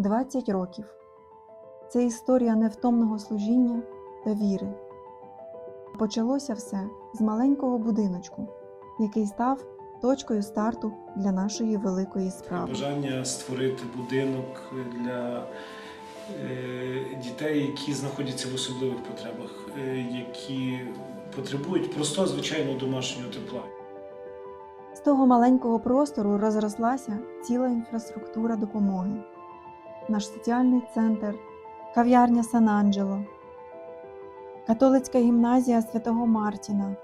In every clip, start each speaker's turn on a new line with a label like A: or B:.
A: 20 років. Це історія невтомного служіння та віри. Почалося все з маленького будиночку, який став точкою старту для нашої великої справи.
B: Бажання створити будинок для е, дітей, які знаходяться в особливих потребах, е, які потребують просто звичайного домашнього тепла.
A: З того маленького простору розрослася ціла інфраструктура допомоги. Наш соціальний центр, кав'ярня Сан-Анджело, католицька гімназія Святого Мартіна,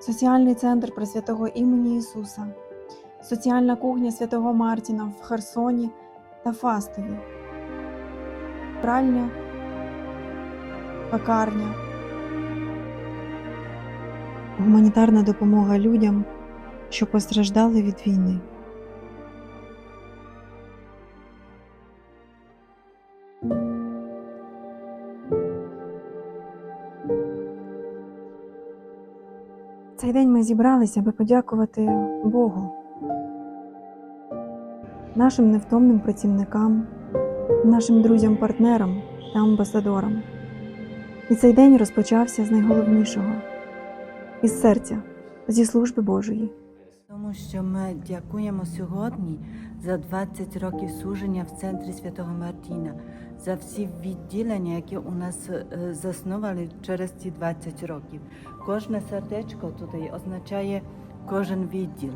A: соціальний центр Пресвятого імені Ісуса, соціальна кухня Святого Мартіна в Херсоні та Фастові, пральня, пекарня, гуманітарна допомога людям що постраждали від війни. Цей день ми зібралися, аби подякувати Богу, нашим невтомним працівникам, нашим друзям-партнерам та амбасадорам. І цей день розпочався з найголовнішого із серця, зі служби Божої.
C: Тому що ми дякуємо сьогодні за 20 років служення в центрі Святого Мартіна, за всі відділення, які у нас е, заснували через ці 20 років. Кожне сердечко тут означає кожен відділ.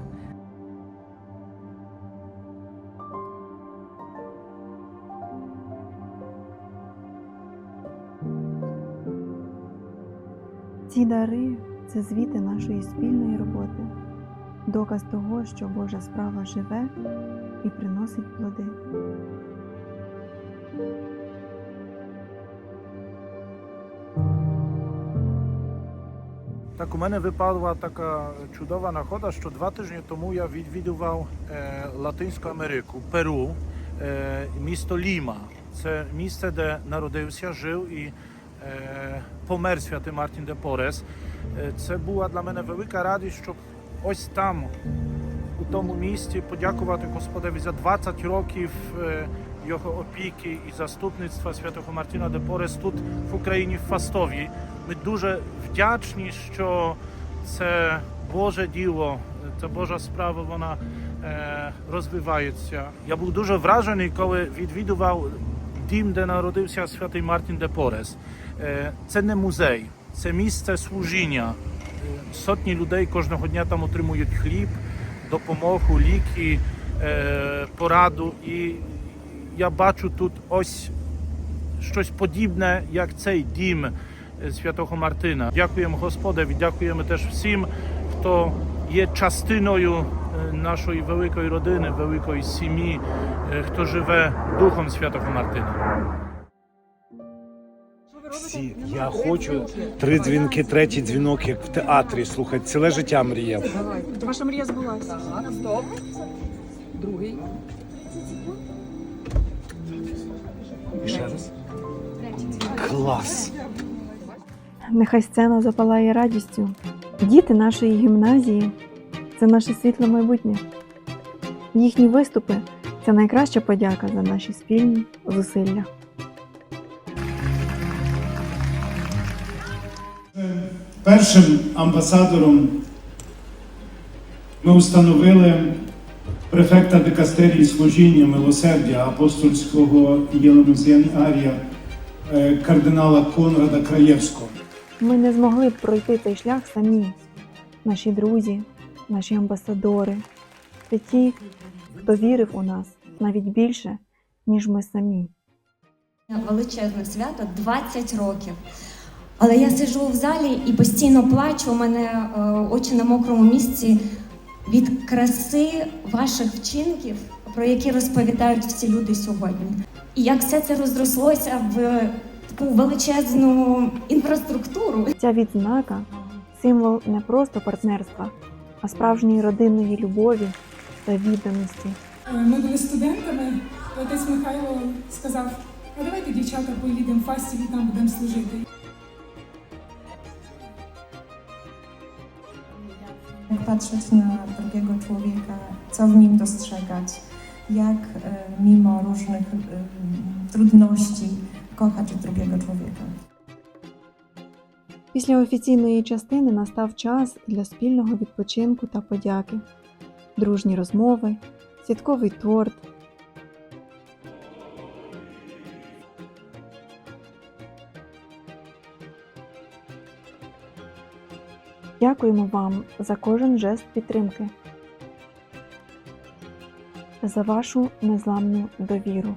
A: Ці дари це звіти нашої спільної роботи, доказ того, що Божа справа живе і приносить плоди.
D: Так, у мене випала така чудова нагода, що два тижні тому я відвідував е, Латинську Америку, Перу, е, місто Ліма. Це місце, де народився, жив і е, помер святий Мартін де Порес. Е, це була для мене велика радість, щоб ось там, у тому місті, подякувати Господеві за 20 років е, його опіки і заступництва святого Мартіна де Порес тут в Україні в Фастові. Ми дуже вдячні, що це Боже діло, це Божа справа, вона е, розвивається. Я був дуже вражений, коли відвідував дім, де народився святий Мартін де Порес. Е, це не музей, це місце служіння. Сотні людей кожного дня там отримують хліб, допомогу, ліки, е, пораду. І я бачу тут ось щось подібне, як цей дім святого Мартина. Дякуємо Господеві, дякуємо теж всім, хто є частиною е, нашої великої родини, великої сім'ї, е, хто живе духом святого Мартина.
E: Всі, я хочу три дзвінки, третій дзвінок, як в театрі. Слухай, ціле життя мріяв.
F: Ваша мрія збулася. Стоп. Другий.
E: І ще раз. Клас!
A: Нехай сцена запалає радістю. Діти нашої гімназії це наше світле майбутнє. Їхні виступи це найкраща подяка за наші спільні зусилля.
G: Першим амбасадором ми установили префекта дикастерії служіння милосердя апостольського Єлемезіанарія е, кардинала Конрада Краєвського.
A: Ми не змогли б пройти цей шлях самі. Наші друзі, наші амбасадори це ті, хто вірив у нас навіть більше, ніж ми самі.
H: величезне свято 20 років. Але я сиджу в залі і постійно плачу. У мене е, очі на мокрому місці від краси ваших вчинків, про які розповідають всі люди сьогодні. І як все це розрослося в таку величезну інфраструктуру.
A: Ця відзнака символ не просто партнерства, а справжньої родинної любові та відданості.
F: Ми були студентами, отець Михайло сказав: а давайте, дівчата, поїдемо в Фастів і там будемо служити.
I: Patrzeć na drugiego człowieka, co w nim dostrzegać, jak e, mimo różnych e, trudności kochać drugiego człowieka.
A: Після офіційної частини настав час для спільного відпочинку та подяки, дружні розмови, святковий торт. Дякуємо вам за кожен жест підтримки, за вашу незламну довіру.